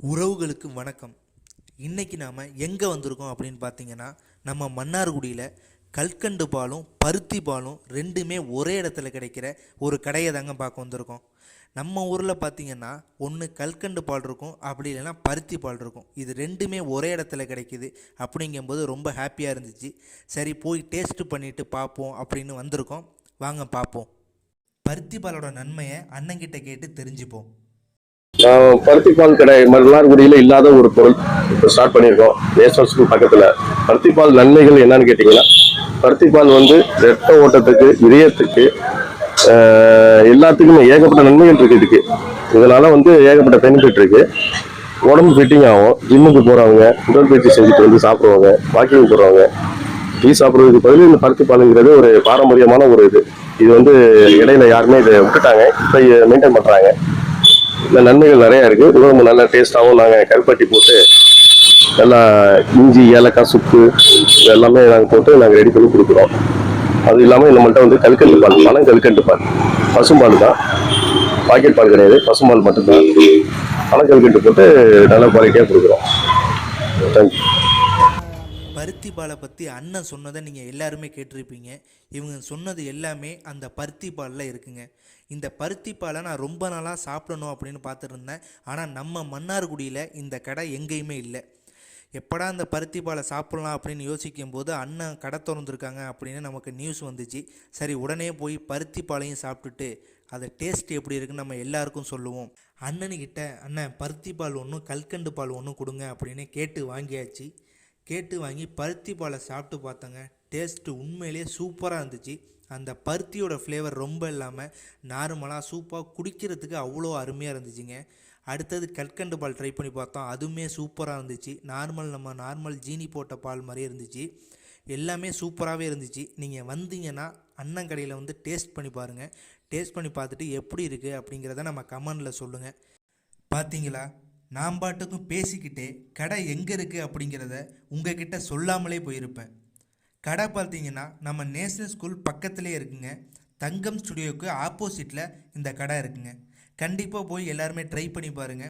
உறவுகளுக்கு வணக்கம். இன்றைக்கி நாம் எங்கே வந்திருக்கோம் அப்படின்னு பார்த்தீங்கன்னா நம்ம மன்னார்குடியில் கல்கண்டு பாலும் பருத்தி பாலும் ரெண்டுமே ஒரே இடத்துல கிடைக்கிற ஒரு கடையை தாங்க பார்க்க வந்திருக்கோம். நம்ம ஊரில் பார்த்தீங்கன்னா ஒன்று கல்கண்டு பால் இருக்கும் அப்படி இல்லைன்னா பருத்தி பால் இருக்கும். இது ரெண்டுமே ஒரே இடத்துல கிடைக்கிது அப்படிங்கும்போது ரொம்ப ஹாப்பியாக இருந்துச்சு. சரி போய் டேஸ்ட்டு பண்ணிவிட்டு பார்ப்போம் அப்படின்னு வந்திருக்கோம். வாங்க பார்ப்போம். பருத்தி பாலோட நன்மையை அண்ணங்கிட்ட கேட்டு தெரிஞ்சுப்போம். பருத்திப்பால் கடை மன்னார்குடியில் இல்லாத ஒரு பொருள் இப்போ ஸ்டார்ட் பண்ணியிருக்கோம். நேஷனல் ஸ்கூல் பக்கத்தில். பருத்திப்பால் நன்மைகள் என்னன்னு கேட்டிங்கன்னா பருத்திப்பால் வந்து ரத்த ஓட்டத்துக்கு இதயத்துக்கு எல்லாத்துக்குமே ஏகப்பட்ட நன்மைகள் இருக்குது இதுக்கு. இதனால் வந்து ஏகப்பட்ட பெனிஃபிட் இருக்குது உடம்பு ஃபிட்டிங் ஆகும். ஜிம்முக்கு போகிறவங்க உடற்பயிற்சி செஞ்சுட்டு வந்து சாப்பிடுவாங்க வாக்கிங் போகிறவங்க டீ சாப்பிட்றதுக்கு பதில் இந்த பருத்தி பாலுங்கிறது ஒரு பாரம்பரியமான ஒரு இது. இது வந்து இடையில யாருமே இதை விட்டுட்டாங்க. இப்போ மெயின்டைன் பண்ணுறாங்க இந்த நன்மைகள் நிறையா இருக்கு. ரொம்ப நல்லா டேஸ்டாகவும் நாங்கள் கருப்பட்டி போட்டு நல்லா இஞ்சி ஏலக்காய் சுக்கு இதெல்லாமே நாங்கள் போட்டு நாங்கள் ரெடி பண்ணி கொடுக்குறோம். அது இல்லாமல் நம்மள்கிட்ட வந்து கல்கண்டு பால் பழம் கல்கண்டு பால். பசும்பால் தான். பாக்கெட் பால் கிடையாது. பசும்பால் மட்டும்தான். பழம் கல்கண்டு போட்டு நல்ல குவாலிட்டியாக கொடுக்குறோம். தேங்க்யூ பருத்தி பாலை பற்றி அண்ணன் சொன்னதை நீங்கள் எல்லாருமே கேட்டிருப்பீங்க. இவங்க சொன்னது எல்லாமே அந்த பருத்தி பாலில் இருக்குங்க. இந்த பருத்தி பாலை நான் ரொம்ப நாளாக சாப்பிடணும் அப்படின்னு பார்த்துருந்தேன் ஆனால் நம்ம மன்னார்குடியில் இந்த கடை எங்கேயுமே இல்லை. எப்படா அந்த பருத்தி பாலை சாப்பிட்லாம் அப்படின்னு யோசிக்கும் போது அண்ணன் கடை திறந்துருக்காங்க அப்படின்னு நமக்கு நியூஸ் வந்துச்சு. சரி உடனே போய் பருத்தி பாலையும் சாப்பிட்டுட்டு அதை டேஸ்ட் எப்படி இருக்குன்னு நம்ம எல்லாருக்கும் சொல்லுவோம். அண்ணனுக்கிட்ட அண்ணன் பருத்தி பால் ஒன்றும் கல்கண்டு பால் ஒன்றும் கொடுங்க அப்படின்னு கேட்டு வாங்கியாச்சு. கேட்டு வாங்கி பருத்தி பாலை சாப்பிட்டு பார்த்தோங்க. டேஸ்ட்டு உண்மையிலேயே சூப்பராக இருந்துச்சு. அந்த பருத்தியோட ஃப்ளேவர் ரொம்ப இல்லாமல் நார்மலாக சூப்பாக குடிக்கிறதுக்கு அவ்வளோ அருமையாக இருந்துச்சுங்க. அடுத்தது கற்கண்டு பால் ட்ரை பண்ணி பார்த்தோம். அதுவுமே சூப்பராக இருந்துச்சு. நார்மல் நம்ம நார்மல் ஜீனி போட்ட பால் மாதிரியே இருந்துச்சு. எல்லாமே சூப்பராகவே இருந்துச்சு. நீங்கள் வந்தீங்கன்னா அண்ணன் கடையில் வந்து டேஸ்ட் பண்ணி பாருங்கள் டேஸ்ட் பண்ணி பார்த்துட்டு எப்படி இருக்குது அப்படிங்கிறத நம்ம கமெண்டில் சொல்லுங்கள் பார்த்தீங்களா? நான் பாட்டுக்கும் பேசிக்கிட்டே கடை எங்கே இருக்குது அப்படிங்கிறத உங்ககிட்ட சொல்லாமலே போயிருப்பேன். கடை பார்த்தீங்கன்னா நம்ம நேஷனல் ஸ்கூல் பக்கத்துலேயே இருக்குங்க. தங்கம் ஸ்டுடியோவுக்கு ஆப்போசிட்டில் இந்த கடை இருக்குங்க. கண்டிப்பாக போய் எல்லாருமே ட்ரை பண்ணி பாருங்கள்